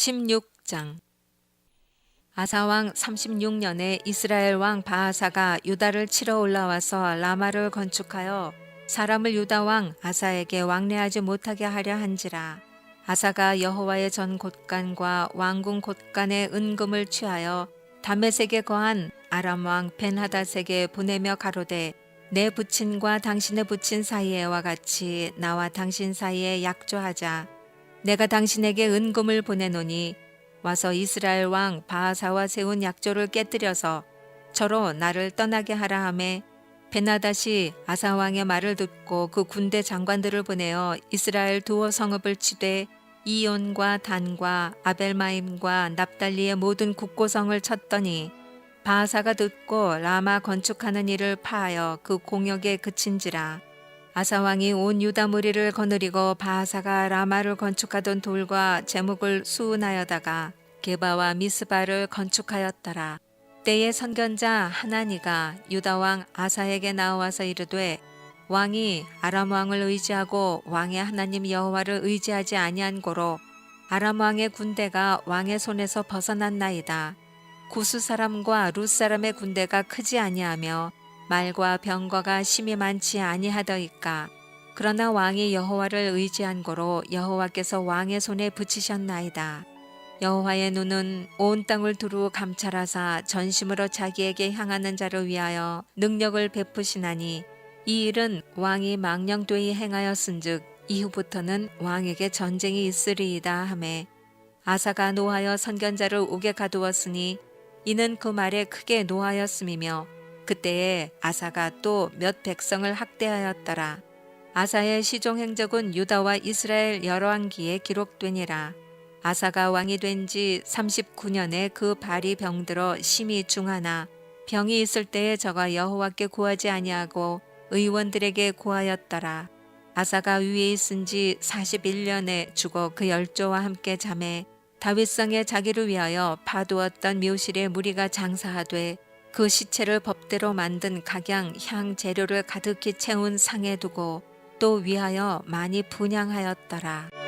16장. 아사왕 36년에 이스라엘 왕 바하사가 유다를 치러 올라와서 라마를 건축하여 사람을 유다 왕 아사에게 왕래하지 못하게 하려 한지라. 아사가 여호와의 전 곳간과 왕궁 곳간의 은금을 취하여 다메섹에 거한 아람 왕 벤하닷에게 보내며 가로되 내 부친과 당신의 부친 사이에와 같이 나와 당신 사이에 약조하자 내가 당신에게 은금을 보내노니 와서 이스라엘 왕 바하사와 세운 약조를 깨뜨려서 저로 나를 떠나게 하라 하매 베나닷이 아사 왕의 말을 듣고 그 군대 장관들을 보내어 이스라엘 두어 성읍을 치되 이온과 단과 아벨마임과 납달리의 모든 국고성을 쳤더니 바하사가 듣고 라마 건축하는 일을 파하여 그 공역에 그친지라 아사 왕이 온 유다 무리를 거느리고 바하사가 라마를 건축하던 돌과 제목을 수운하여다가 게바와 미스바를 건축하였더라. 때의 선견자 하나니가 유다 왕 아사에게 나와서 이르되 왕이 아람 왕을 의지하고 왕의 하나님 여호와를 의지하지 아니한 고로 아람 왕의 군대가 왕의 손에서 벗어났나이다. 구스 사람과 룻 사람의 군대가 크지 아니하며 말과 병거가 심히 많지 아니하더이까. 그러나 왕이 여호와를 의지한 고로 여호와께서 왕의 손에 붙이셨나이다. 여호와의 눈은 온 땅을 두루 감찰하사 전심으로 자기에게 향하는 자를 위하여 능력을 베푸시나니 이 일은 왕이 망령되이 행하였은즉 이후부터는 왕에게 전쟁이 있으리이다 하매 아사가 노하여 선견자를 옥에 가두었으니 이는 그 말에 크게 노하였음이며 그때에 아사가 또 몇 백성을 학대하였더라. 아사의 시종 행적은 유다와 이스라엘 열왕기에 기록되니라. 아사가 왕이 된 지 39년에 그 발이 병들어 심히 중하나 병이 있을 때에 저가 여호와께 구하지 아니하고 의원들에게 구하였더라. 아사가 위에 있은 지 41년에 죽어 그 열조와 함께 잠에 다윗성에 자기를 위하여 파두었던 묘실에 무리가 장사하되 그 시체를 법대로 만든 각양 향 재료를 가득히 채운 상에 두고 또 위하여 많이 분양하였더라.